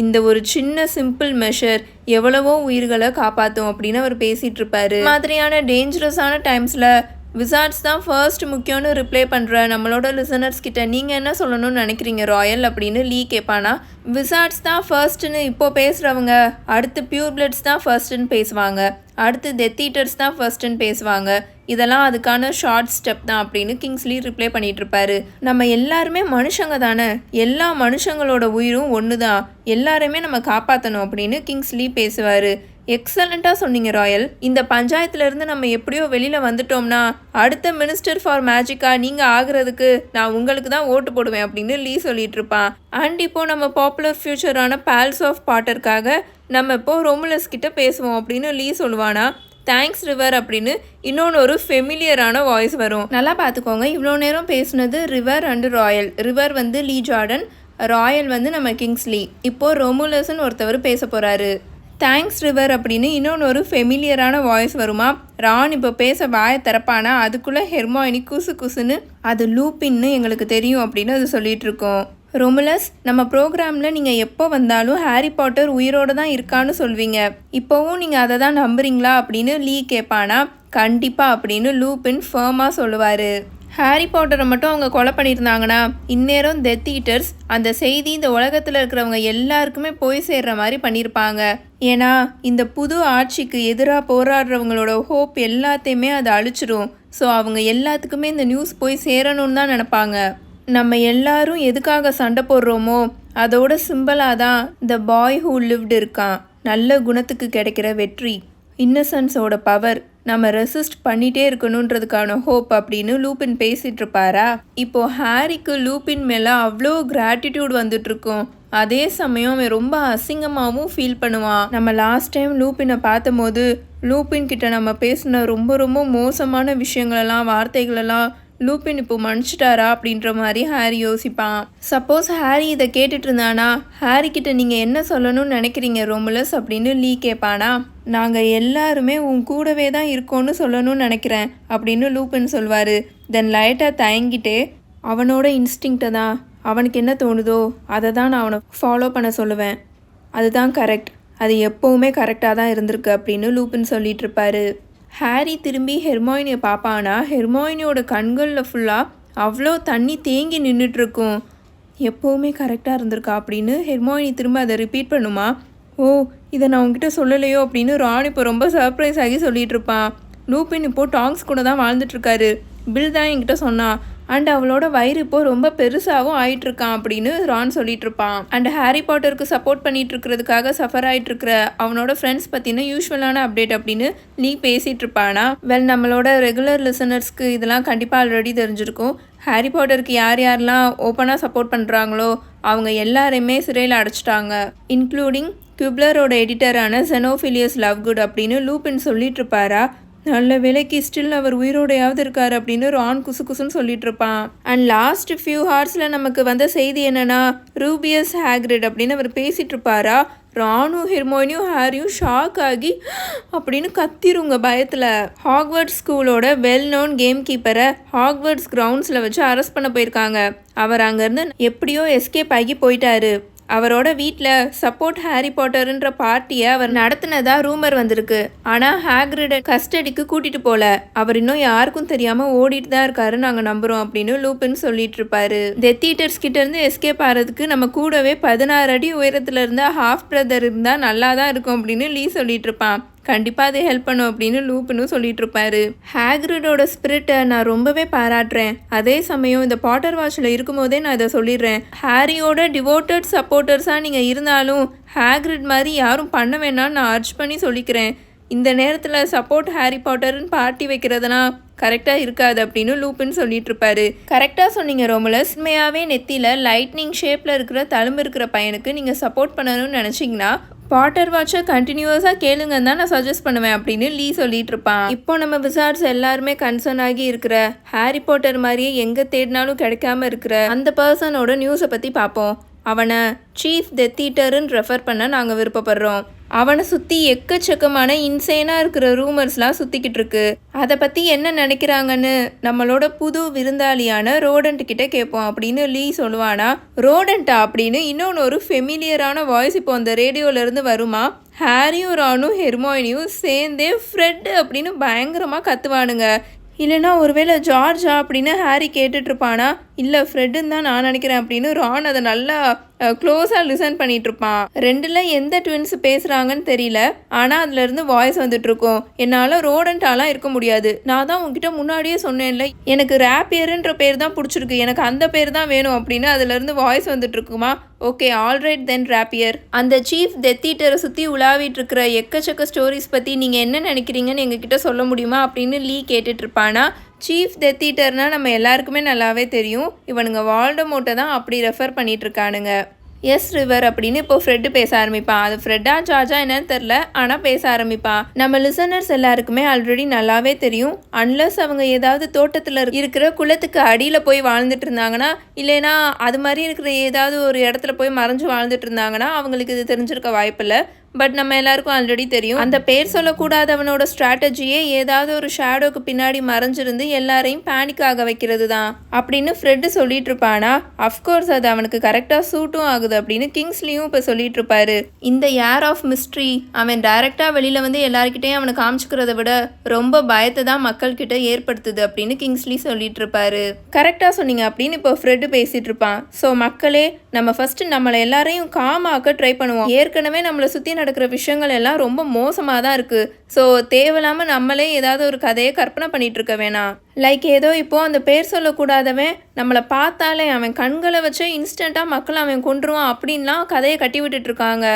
இந்த ஒரு சின்ன சிம்பிள் மெஷர் எவ்வளவோ உயிர்களை காப்பாற்றும் அப்படின்னு அவர் பேசிகிட்டு இருப்பாரு. மாதிரியான டேஞ்சரஸான டைம்ஸில் விசார்ட்ஸ் தான் ஃபர்ஸ்ட் முக்கியம்னு ரிப்ளை பண்ணுற நம்மளோட லிசனர்ஸ் கிட்ட நீங்கள் என்ன சொல்லணும்னு நினைக்கிறீங்க? ராயல் அப்படின்னு லீ கேட்பானா விசார்ட்ஸ் தான் ஃபர்ஸ்ட்னு இப்போ பேசுகிறவங்க அடுத்து பியூர் பிளட்ஸ் தான் ஃபர்ஸ்ட்டுன்னு பேசுவாங்க. அடுத்து டெத் ஈட்டர்ஸ் தான் ஃபர்ஸ்ட்டுன்னு பேசுவாங்க. இதெல்லாம் அதுக்கான ஷார்ட் ஸ்டெப் தான் அப்படின்னு கிங்ஸ்லி ரிப்ளை பண்ணிட்டு இருப்பாரு. நம்ம எல்லாருமே மனுஷங்க தானே? எல்லா மனுஷங்களோட உயிரும் ஒன்று தான் எல்லாருமே நம்ம காப்பாற்றணும் அப்படின்னு கிங்ஸ்லி பேசுவார். எக்ஸலண்ட்டாக சொன்னீங்க ராயல் இந்த பஞ்சாயத்துலேருந்து நம்ம எப்படியோ வெளியில் வந்துட்டோம்னா அடுத்த மினிஸ்டர் ஃபார் மேஜிக்காக நீங்கள் ஆகிறதுக்கு நான் உங்களுக்கு தான் ஓட்டு போடுவேன் அப்படின்னு லீ சொல்லிட்டு இருப்பான். அண்ட் இப்போ நம்ம பாப்புலர் ஃபியூச்சரான பேல்ஸ் ஆஃப் பாட்டருக்காக நம்ம இப்போ ரொமுலஸ் கிட்ட பேசுவோம் அப்படின்னு லீ சொல்லுவானா தேங்க்ஸ் ரிவர் அப்படின்னு இன்னொன்று ஒரு ஃபெமிலியரான வாய்ஸ் வரும். நல்லா பார்த்துக்கோங்க இவ்வளோ நேரம் பேசுனது ரிவர் அண்டு ராயல் ரிவர் வந்து லீ ஜார்டன் ராயல் வந்து நம்ம கிங்ஸ்லி இப்போது ரொமுலஸ்ன்னு ஒருத்தவர் பேச போகிறாரு தேங்க்ஸ் ரிவர் அப்படின்னு இன்னொன்று ஒரு ஃபெமிலியரான வாய்ஸ் வருமா? ரான் இப்போ பேச வாயை திறப்பானா? அதுக்குள்ளே ஹெர்மாயினி குசு குசுன்னு அது லூப்பின்னு எங்களுக்கு தெரியும் அப்படின்னு அது சொல்லிட்டு இருக்கோம். ரொமுலஸ் நம்ம ப்ரோக்ராமில் நீங்கள் எப்போ வந்தாலும் ஹாரி பாட்டர் உயிரோடு தான் இருக்கான்னு சொல்வீங்க. இப்போவும் நீங்கள் அதை தான் நம்புறீங்களா அப்படின்னு லீ கேட்பானா கண்டிப்பாக அப்படின்னு லூப்பின் ஃபேமாக சொல்லுவார். ஹாரி பாட்டரை மட்டும் அவங்க கொலை பண்ணியிருந்தாங்கன்னா இந்நேரம் டெத் ஈட்டர்ஸ் அந்த செய்தி இந்த உலகத்தில் இருக்கிறவங்க எல்லாருக்குமே போய் சேர்ற மாதிரி பண்ணியிருப்பாங்க. ஏன்னா இந்த புது ஆட்சிக்கு எதிராக போராடுறவங்களோட ஹோப் எல்லாத்தையுமே அதை அழிச்சிடும் ஸோ அவங்க எல்லாத்துக்குமே இந்த நியூஸ் போய் சேரணும்னு தான் நினப்பாங்க. நம்ம எல்லாரும் எதுக்காக சண்டை போடுறோமோ அதோட சிம்பிளாக தான் த பாய் ஹூ லிவ்டு இருக்கான். நல்ல குணத்துக்கு கிடைக்கிற வெற்றி. இன்னசென்ஸோட பவர் நம்ம ரெசிஸ்ட் பண்ணிட்டே இருக்கணுன்றதுக்கான ஹோப் அப்படின்னு லூபின் பேசிட்டு இருப்பாரா இப்போ ஹாரிக்கு லூபின் மேலே அவ்வளோ கிராட்டிடியூட் வந்துட்டு இருக்கும் அதே சமயம் அவன் ரொம்ப அசிங்கமாகவும் ஃபீல் பண்ணுவான். நம்ம லாஸ்ட் டைம் லூப்பினை பார்த்தபோது லூப்பின் கிட்ட நம்ம பேசின ரொம்ப ரொம்ப மோசமான விஷயங்களெல்லாம் வார்த்தைகளெல்லாம் லூப்பின் இப்போ மன்னிச்சிட்டாரா அப்படின்ற மாதிரி ஹாரி யோசிப்பான். சப்போஸ் ஹாரி இதை கேட்டுட்டு இருந்தானா ஹாரி கிட்ட நீங்கள் என்ன சொல்லணும்னு நினைக்கிறீங்க ரோமுலஸ் அப்படின்னு லீ கேட்பானா? நாங்கள் எல்லாருமே உன் கூடவே தான் இருக்கோன்னு சொல்லணும்னு நினைக்கிறேன் அப்படின்னு லூப்பின் சொல்வார். தென் லைட்டாக தயங்கிட்டே அவனோட இன்ஸ்டிங்க்டை தான் அவனுக்கு என்ன தோணுதோ அதை தான் நான் அவனை ஃபாலோ பண்ண சொல்லுவேன். அதுதான் கரெக்ட் அது எப்போவுமே கரெக்டாக தான் இருந்திருக்கு அப்படின்னு லூப்பின் சொல்லிட்டு இருப்பாரு. ஹாரி திரும்பி ஹெர்மாயினியை பார்ப்பானா ஹெர்மாயினியோட கண்களில் ஃபுல்லாக அவ்வளோ தண்ணி தேங்கி நின்றுட்டுருக்கும் எப்போவுமே கரெக்டாக இருந்திருக்கா? அப்படின்னு ஹெர்மாயினி திரும்ப அதை ரிப்பீட் பண்ணுமா ஓ இதை நான் உங்ககிட்ட சொல்லலையோ அப்படின்னு ரான் இப்போ ரொம்ப சர்ப்ரைஸ் ஆகி சொல்லிட்டு இருப்பான் லூப்பின் இப்போது டாங்ஸ் கூட தான் வாழ்ந்துட்டுருக்காரு. பில் தான் என்கிட்ட சொன்னான் அண்ட் அவளோட வயிறு இப்போ ரொம்ப பெருசாகவும் ஆயிட்டு இருக்கான் அப்படின்னு ரான் சொல்லிட்டு இருப்பான் அண்ட் ஹாரி பாட்டருக்கு சப்போர்ட் பண்ணிட்டு இருக்கிறதுக்காக சஃபர் ஆயிட்டு இருக்கிற அவனோட ஃப்ரெண்ட்ஸ் பற்றின யூஸ்வலான அப்டேட் அப்படின்னு நீ பேசிட்டு இருப்பானா வெல் நம்மளோட ரெகுலர் லிசனர்ஸ்க்கு இதெல்லாம் கண்டிப்பாக ஆல்ரெடி தெரிஞ்சிருக்கும். ஹாரி பாட்டருக்கு யார் யாரெல்லாம் ஓப்பனாக சப்போர்ட் பண்ணுறாங்களோ அவங்க எல்லாரையுமே சிறையில் அடைச்சிட்டாங்க. இன்க்ளூடிங் கியூப்லரோட எடிட்டரான செனோஃபிலியஸ் லவ் குட் அப்படின்னு லூப்பின் சொல்லிட்டு இருப்பாரா நல்ல விலைக்கு ஸ்டில் அவர் உயிரோடையாவது இருக்கார் அப்படின்னு ரான் குசு குசுன்னு சொல்லிட்டு இருப்பான் அண்ட் லாஸ்ட் ஃபியூ ஹார்ஸில் நமக்கு வந்த செய்தி என்னன்னா ரூபியஸ் ஹேக்ரிட் அப்படின்னு அவர் பேசிட்டு இருப்பாரா ராணும் ஹெர்மோனியும் ஹாரியும் ஷாக் ஆகி அப்படின்னு கத்திருங்க பயத்தில். ஹாக்வர்ட் ஸ்கூலோட வெல் நோன் கேம் கீப்பரை ஹாக்வர்ட்ஸ் கிரவுண்ட்ஸில் வச்சு அரெஸ்ட் பண்ண போயிருக்காங்க. அவர் அங்கேருந்து எப்படியோ எஸ்கேப் ஆகி போயிட்டாரு. அவரோட வீட்டில் சப்போர்ட் ஹாரி பாட்டர்ன்ற பார்ட்டியை அவர் நடத்தினதா ரூமர் வந்திருக்கு. ஆனால் ஹேக்ரிட கஸ்டடிக்கு கூட்டிட்டு போல. அவர் இன்னும் யாருக்கும் தெரியாமல் ஓடிட்டு தான் இருக்காரு நாங்கள் நம்புகிறோம் அப்படின்னு லூப்பின்னு சொல்லிட்டு இருப்பாரு. டெத் ஈட்டர்ஸ் கிட்ட இருந்து எஸ்கேப் ஆகிறதுக்கு நம்ம கூடவே பதினாறு அடி உயரத்துல இருந்தா ஹாஃப் பிரதர் இருந்தால் நல்லா தான் இருக்கும் அப்படின்னு லீ சொல்லிட்டு இருப்பான். கண்டிப்பாக அது ஹெல்ப் பண்ணும் அப்படின்னு லூப்னு சொல்லிட்டு இருப்பாரு. ஹேக்ரிடோட ஸ்பிரிட்டை நான் ரொம்பவே பாராட்டுறேன். அதே சமயம் இந்த பாட்டர் வாட்சில் இருக்கும்போதே நான் இதை சொல்லிடுறேன். ஹாரியோட டிவோட்டட் சப்போர்ட்டர்ஸாக நீங்கள் இருந்தாலும் ஹேக்ரிட் மாதிரி யாரும் பண்ண வேணாம்னு நான் அர்ஜ் பண்ணி சொல்லிக்கிறேன். இந்த நேரத்தில் சப்போர்ட் ஹாரி பாட்டர்னு பார்ட்டி வைக்கிறதுனா கரெக்டாக இருக்காது அப்படின்னு லூப்புன்னு சொல்லிட்டு இருப்பாரு. கரெக்டாக சொன்னீங்க ரோமலஸ். உண்மையாகவே நெத்தியில் லைட்னிங் ஷேப்பில் இருக்கிற தழும்பு இருக்கிற பையனுக்கு நீங்கள் சப்போர்ட் பண்ணணும்னு நினச்சிங்கன்னா பாட்டர் வாட்சை கண்டினியூஸாக கேளுங்கன்னு தான் நான் சஜஸ்ட் பண்ணுவேன் அப்படின்னு லீ சொல்லிட்டு இருப்பான். இப்போ நம்ம விசார்ஸ் எல்லாருமே கன்சர்ன் ஆகி இருக்கிற ஹாரி பாட்டர் மாதிரியே எங்கே தேடினாலும் கிடைக்காம இருக்கிற அந்த பர்சனோட நியூஸை பற்றி பார்ப்போம். அவனை சீஃப் டெத் ரெஃபர் பண்ண நாங்கள் விருப்பப்படுறோம். அவனை சுற்றி எக்கச்சக்கமான இன்சேனாக இருக்கிற ரூமர்ஸ்லாம் சுற்றிக்கிட்டு இருக்கு அதை பற்றி என்ன நினைக்கிறாங்கன்னு நம்மளோட புது விருந்தாளியான ரோடன்ட் கிட்ட கேட்போம் அப்படின்னு லீ சொல்லுவானா ரோடன்ட்டா அப்படின்னு இன்னொன்று ஒரு ஃபெமிலியரான வாய்ஸ் இப்போ அந்த ரேடியோலேருந்து வருமா ஹாரியும் ரானும் ஹெர்மோயினியும் சேர்ந்தே ஃப்ரெட் அப்படின்னு பயங்கரமாக கத்துவானுங்க. இல்லைன்னா ஒருவேளை ஜார்ஜா அப்படின்னு ஹாரி கேட்டுட்ருப்பானா இல்லை ஃப்ரெட்டுன்னு தான் நான் நினைக்கிறேன் அப்படின்னு ரான் அதை நல்லா க்ளோஸாக லிசன் பண்ணிட்டு இருப்பான் ரெண்டில் எந்த ட்வின்ஸ் பேசுகிறாங்கன்னு தெரியல. ஆனால் அதுலேருந்து வாய்ஸ் வந்துட்டுருக்கும். என்னால் ரோடன்ட்டாலாம் இருக்க முடியாது. நான் தான் உங்ககிட்ட முன்னாடியே சொன்னேன்ல எனக்கு ரேப்பியருன்ற பேர் தான் பிடிச்சிருக்கு. எனக்கு அந்த பேர் தான் வேணும் அப்படின்னு அதுலேருந்து வாய்ஸ் வந்துட்டுருக்குமா? ஓகே ஆல்ரைட் தென் ரேப்பியர் அந்த சீஃப் டெத்தீட்டரை சுற்றி உலாவிட்டு இருக்கிற எக்கச்சக்க ஸ்டோரிஸ் பற்றி நீங்கள் என்ன நினைக்கிறீங்கன்னு எங்ககிட்ட சொல்ல முடியுமா அப்படின்னு லீ கேட்டுட்ருப்பானா சீஃப் டெத் நம்ம எல்லாருக்குமே நல்லாவே தெரியும். இவனுங்க வால்டமோட்டை தான் அப்படி ரெஃபர் பண்ணிகிட்ருக்கானுங்க எஸ் ரிவர் அப்படின்னு இப்போ ஃப்ரெட்டு பேச ஆரம்பிப்பான் அது ஃப்ரெட்டா ஜார்ஜா என்னன்னு தெரில ஆனால் பேச ஆரம்பிப்பான் நம்ம லிசனர்ஸ் எல்லாருக்குமே ஆல்ரெடி நல்லாவே தெரியும். அன்லஸ் அவங்க ஏதாவது தோட்டத்தில் இருக்கிற குளத்துக்கு அடியில் போய் வாழ்ந்துட்டு இருந்தாங்கன்னா இல்லைன்னா அது மாதிரி இருக்கிற ஏதாவது ஒரு இடத்துல போய் மறைஞ்சு வாழ்ந்துட்டு இருந்தாங்கன்னா அவங்களுக்கு இது தெரிஞ்சிருக்க வாய்ப்பில்லை. பட் நம்ம எல்லாருக்கும் ஆல்ரெடி தெரியும். அந்த பேர் சொல்லக்கூடாதவனோட ஸ்ட்ராட்டஜியே ஏதாவது ஒரு ஷேடோக்கு பின்னாடி மறைஞ்சிருந்து எல்லாரையும் பேனிக் ஆக வைக்கிறது தான் அப்படின்னு ஃப்ரெட்டு சொல்லிட்டு இருப்பானா? அஃப்கோர்ஸ் அது அவனுக்கு கரெக்டாக சூட்டும் ஆகுது அப்படின்னு கிங்ஸ்லியும் இப்போ சொல்லிட்டு இருப்பாரு. இந்த ஏர் ஆஃப் மிஸ்ட்ரி அவன் டைரக்டாக வெளியில் வந்து எல்லாருக்கிட்டையும் அவனை காமிச்சுக்கிறத விட ரொம்ப பயத்தை தான் மக்கள்கிட்ட ஏற்படுத்துது அப்படின்னு கிங்ஸ்லி சொல்லிட்டு இருப்பாரு. கரெக்டாக சொன்னீங்க அப்படின்னு இப்போ ஃப்ரெட்டு பேசிட்டு இருப்பான். ஸோ மக்களே நம்ம ஃபர்ஸ்ட் நம்மளை எல்லாரையும் காமாக்க ட்ரை பண்ணுவோம். ஏற்கனவே நம்மளை சுற்றி நடக்கிற விஷயங்கள் எல்லாம் ரொம்ப மோசமாக தான் இருக்குது ஸோ தேவையில்லாமல் நம்மளே ஏதாவது ஒரு கதையை கற்பனை பண்ணிட்டு இருக்க வேணாம். லைக் ஏதோ இப்போது அந்த பேர் சொல்லக்கூடாதவன் நம்மளை பார்த்தாலே அவன் கண்களை வச்சு இன்ஸ்டண்ட்டாக மக்கள் அவன் கொண்டுருவான் அப்படின்லாம் கதையை கட்டி விட்டுட்ருக்காங்க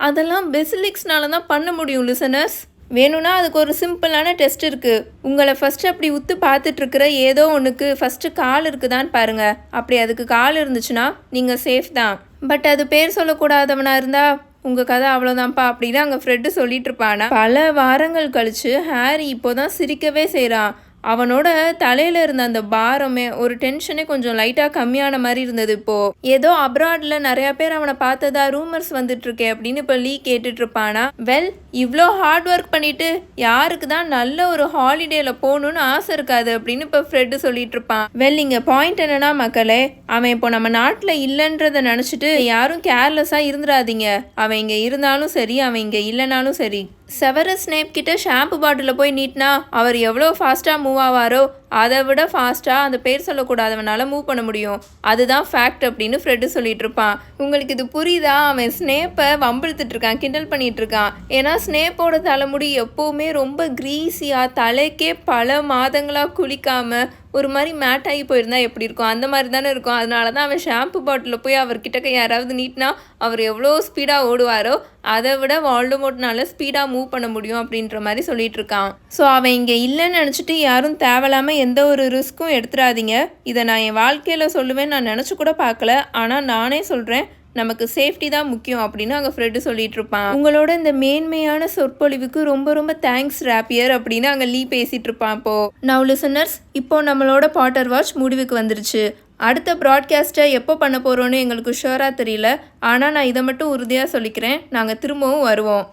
அதெல்லாம் பெசிலிக்ஸ்னால தான் பண்ண முடியும் லிசனர்ஸ் வேணும்னா அதுக்கு ஒரு சிம்பிளான டெஸ்ட் இருக்குது உங்களை ஃபஸ்ட்டு அப்படி உத்து பார்த்துட்ருக்கிற ஏதோ ஒன்றுக்கு ஃபஸ்ட்டு கால் இருக்குதான்னு பாருங்கள் அப்படி அதுக்கு கால் இருந்துச்சுன்னா நீங்கள் சேஃப் தான். பட் அது பேர் சொல்லக்கூடாதவனாக இருந்தால் உங்கள் கதை அவ்வளோதான்ப்பா அப்படின்னு அங்கே ஃப்ரெட்டு சொல்லிட்டு இருப்பானா. பல வாரங்கள் கழித்து ஹாரி இப்போ தான் சிரிக்கவே செய்கிறான் அவனோட தலையில இருந்த அந்த பாரமே ஒரு டென்ஷனே கொஞ்சம் லைட்டா கம்மியான மாதிரி இருந்தது இப்போ. ஏதோ அப்ராட்ல நிறைய பேர் அவனை பார்த்ததா ரூமர்ஸ் வந்துட்டு இருக்கே அப்படின்னு இப்போ லீ கேட்டுட்டு இருப்பானா வெல் இவ்வளோ ஹார்ட் ஒர்க் பண்ணிட்டு யாருக்கு தான் நல்ல ஒரு ஹாலிடேல போகணும்னு ஆசை இருக்காது அப்படின்னு இப்போ ஃப்ரெட்டு சொல்லிட்டு இருப்பான் வெல் இங்க பாயிண்ட் என்னன்னா மக்களே அவன் இப்போ நம்ம நாட்டில் இல்லைன்றத நினச்சிட்டு யாரும் கேர்லெஸ்ஸாக இருந்துடாதீங்க அவன் இங்கே இருந்தாலும் சரி அவன் இங்கே இல்லைனாலும் சரி. செவரஸ் ஸ்னேப் கிட்ட ஷாம்பு பாட்டிலில் போய் நீட்டினா அவர் எவ்வளோ ஃபாஸ்ட்டாக மூவ் ஆவாரோ அதை விட ஃபாஸ்ட்டாக அந்த பேர் சொல்லக்கூடாதவனால மூவ் பண்ண முடியும். அதுதான் ஃபேக்ட் அப்படின்னு ஃப்ரெட்டு சொல்லிட்டு இருப்பான். உங்களுக்கு இது புரியுதா? அவன் ஸ்னேப்பை வம்பிழுத்துட்டு இருக்கான் கிண்டல் பண்ணிட்டு இருக்கான். ஏன்னா ஸ்னேப்போட தலைமுடி எப்போவுமே ரொம்ப க்ரீஸியாக தலைக்கே பல மாதங்களாக குளிக்காமல் ஒரு மாதிரி மேட் ஆகி போயிருந்தா எப்படி இருக்கும்? அந்த மாதிரி தானே இருக்கும். அதனால தான் அவன் ஷாம்பு பாட்டிலில் போய் அவர்கிட்ட யாராவது நீட்டினா அவர் எவ்வளோ ஸ்பீடாக ஓடுவாரோ அதை விட வால்டமோட்னால ஸ்பீடாக மூவ் பண்ண முடியும் அப்படின்ற மாதிரி சொல்லிட்டு இருக்கான். ஸோ அவன் இங்கே இல்லைன்னு நினச்சிட்டு யாரும் தேவையில்லாமல் எந்த ஒரு ரிஸ்க்கும் எடுத்துடாதீங்க. இதை நான் என் வாழ்க்கையில் சொல்லுவேன் நான் நினச்சி கூட பார்க்கல. ஆனால் நானே சொல்கிறேன் நமக்கு சேஃப்டி தான் முக்கியம் அப்படின்னு அங்கே ஃப்ரெண்டு சொல்லிட்டு இருப்பான். உங்களோட இந்த மேன்மையான சொற்பொழிவுக்கு ரொம்ப ரொம்ப தேங்க்ஸ் ரேப்பியர் அப்படின்னு அங்கே லீ பேசிட்டு இருப்பான் இப்போ. நவ் லிசனர்ஸ் இப்போ நம்மளோட பாட்டர் வாட்ச் முடிவுக்கு வந்துருச்சு. அடுத்த ப்ராட்காஸ்ட்டை எப்போ பண்ண போகிறோன்னு எங்களுக்கு ஷுவராக தெரியல. ஆனால் நான் இதை மட்டும் உறுதியாக சொல்லிக்கிறேன். நாங்கள் திரும்பவும் வருவோம்.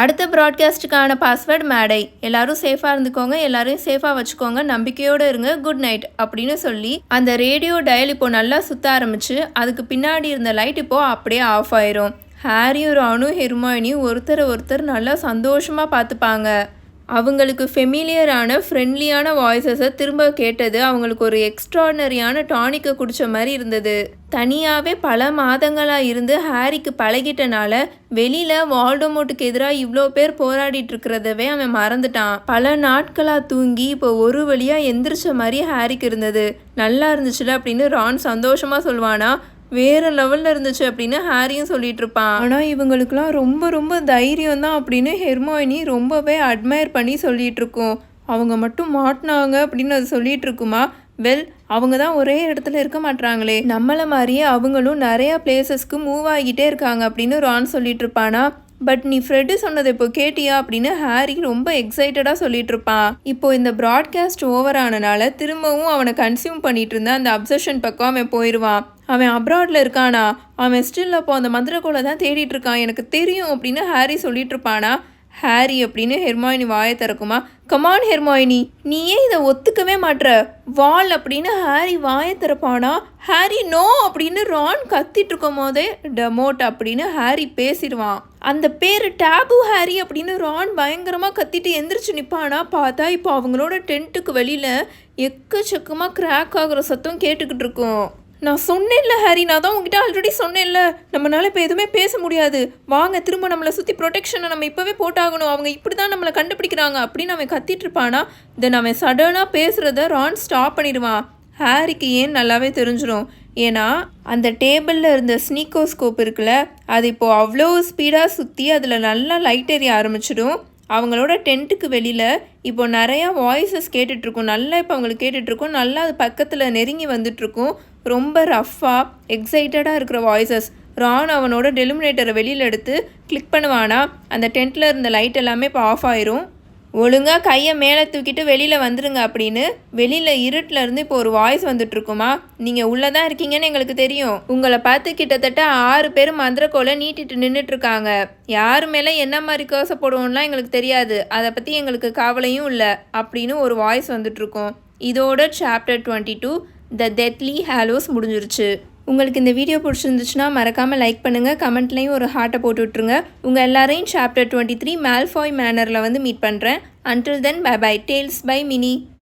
அடுத்த ப்ராட்காஸ்ட்டுக்கான பாஸ்வேர்டு மேடை எல்லாரும் சேஃபாக இருந்துக்கோங்க எல்லாரையும் சேஃபாக வச்சுக்கோங்க நம்பிக்கையோடு இருங்க குட் நைட் அப்படின்னு சொல்லி அந்த ரேடியோ டயல் இப்போ நல்லா சுத்த ஆரம்பிச்சு அதுக்கு பின்னாடி இருந்த லைட் இப்போது அப்படியே ஆஃப் ஆயிரும். ஹாரியும் ராணும் ஹெர்மாயினியும் ஒருத்தரை ஒருத்தர் நல்லா சந்தோஷமாக பார்த்துப்பாங்க. அவங்களுக்கு ஃபெமிலியரான ஃப்ரெண்ட்லியான வாய்ஸஸை திரும்ப கேட்டது அவங்களுக்கு ஒரு எக்ஸ்ட்ராடனரியான டானிக்கை குடித்த மாதிரி இருந்தது. தனியாகவே பல மாதங்களாக இருந்து ஹாரிக்கு பழகிட்டனால வெளியில் வால்டமோட்டுக்கு எதிராக இவ்வளோ பேர் போராடிட்டு இருக்கிறதவே அவன் மறந்துட்டான். பல நாட்களாக தூங்கி இப்போ ஒரு வழியாக எந்திரிச்ச மாதிரி ஹாரிக்கு இருந்தது. நல்லா இருந்துச்சுல அப்படின்னு ரான் சந்தோஷமாக சொல்வானா? வேற லெவலில் இருந்துச்சு அப்படின்னு ஹாரியும் சொல்லிட்டு இருப்பான். ஆனால் இவங்களுக்குலாம் ரொம்ப ரொம்ப தைரியம் தான் அப்படின்னு ஹெர்மோயினி ரொம்பவே அட்மையர் பண்ணி சொல்லிட்டு இருக்கோம். அவங்க மட்டும் மாட்டினாங்க அப்படின்னு அது சொல்லிட்டு இருக்குமா? வெல் அவங்க தான் ஒரே இடத்துல இருக்க மாட்றாங்களே. நம்மளை மாதிரியே அவங்களும் நிறைய பிளேசஸ்க்கு மூவ் ஆகிட்டே இருக்காங்க அப்படின்னு ரான் சொல்லிட்டு இருப்பானா? பட் நீ ஃப்ரெட்டு சொன்னதை இப்போ கேட்டியா அப்படின்னு ஹாரி ரொம்ப எக்ஸைட்டடாக சொல்லிட்டு இருப்பான் இப்போ இந்த ப்ராட்காஸ்ட் ஓவர் ஆனனால திரும்பவும் அவனை கன்சியூம் பண்ணிட்டு இருந்த அந்த அப்சஷன் பக்கம் அவன் போயிடுவான் அவன் அப்ராடில் இருக்கானா? அவன் ஸ்டில் அப்போ அந்த மந்திரக்கோலை தான் தேடிட்டு இருக்கான். எனக்கு தெரியும் அப்படின்னு ஹாரி சொல்லிட்டு இருப்பானா? ஹாரி அப்படின்னு ஹெர்மாயினி வாயை திறக்குமா? Come on Hermione. நீ ஏன் இதை ஒத்துக்கவே மாட்ற? வால் அப்படின்னு ஹாரி வாயை திறப்பானா? ஹாரி நோ அப்படின்னு ரான் கத்திட்டு இருக்கும் போதே டெமோட் அப்படின்னு ஹாரி பேசிடுவான். அந்த பேர் டேபு ஹாரி அப்படின்னு ரான் பயங்கரமாக கத்திட்டு எந்திரிச்சு நிற்பானா பார்த்தா இப்போ அவங்களோட டென்ட்டுக்கு வெளியில் எக்கச்சக்கமாக கிராக் ஆகுற சத்தம் கேட்டுக்கிட்டு இருக்கும். நான் சொன்னேன்ல ஹாரி. நான் தான் உங்ககிட்ட ஆல்ரெடி சொன்னேன்ல. நம்மளால இப்போ எதுவுமே பேச முடியாது. வாங்க திரும்ப நம்மளை சுற்றி ப்ரொடெக்ஷனை நம்ம இப்போவே போட்டாகணும். அவங்க இப்படி தான் நம்மளை கண்டுபிடிக்கிறாங்க அப்படின்னு அவன் கத்திட்டு இருப்பானா? தென் அவன் சடனாக பேசுகிறத ரான் ஸ்டாப் பண்ணிடுவான். ஹாரிக்கு ஏன் நல்லாவே தெரிஞ்சிடும் ஏன்னா அந்த டேபிளில் இருந்த ஸ்னீக்கோஸ்கோப் இருக்குல்ல அது இப்போது அவ்வளோ ஸ்பீடாக சுற்றி அதில் நல்லா லைட் எரிய ஆரம்பிச்சிடும். அவங்களோட டென்ட்டுக்கு வெளியில் இப்போ நிறையா வாய்ஸஸ் கேட்டுட்ருக்கும் நல்லா இப்போ அவங்களுக்கு கேட்டுட்ருக்கோம் நல்லா அது பக்கத்தில் நெருங்கி வந்துட்ருக்கும் ரொம்ப ரஃப்பாக எக்ஸைட்டடாக இருக்கிற வாய்ஸஸ் ரான் அவனோட டெலிமினேட்டரை வெளியில் எடுத்து கிளிக் பண்ணுவானா அந்த டென்ட்டில் இருந்த லைட் எல்லாமே இப்போ ஆஃப் ஆயிரும். ஒழுங்காக கையை மேலே தூக்கிட்டு வெளியில் வந்துடுங்க அப்படின்னு வெளியில் இருட்டில் இருந்து இப்போ ஒரு வாய்ஸ் வந்துட்டுருக்குமா? நீங்கள் உள்ளே தான் இருக்கீங்கன்னு எங்களுக்கு தெரியும். உங்களை பார்த்து கிட்டத்தட்ட ஆறு பேர் மந்திரக்கோலை நீட்டிட்டு நின்றுட்டுருக்காங்க யார் மேலே என்ன மாதிரி கோசை போடுவோம்லாம் எங்களுக்கு தெரியாது. அதை பற்றி எங்களுக்கு கவலையும் இல்லை அப்படின்னு ஒரு வாய்ஸ் வந்துட்டுருக்கோம். இதோட chapter twenty two the Deathly Hallows முடிஞ்சிருச்சு. உங்களுக்கு இந்த வீடியோ பிடிச்சிருந்துச்சுன்னா மறக்காமல் லைக் பண்ணுங்கள் கமெண்ட்லேயும் ஒரு ஹார்ட்டை போட்டு விட்ருங்க உங்கள் எல்லாரையும் சாப்டர் டுவெண்ட்டி த்ரீ மேல்ஃபாய் மேனரில் வந்து மீட் பண்ணுறேன் until then bye bye tales by Mini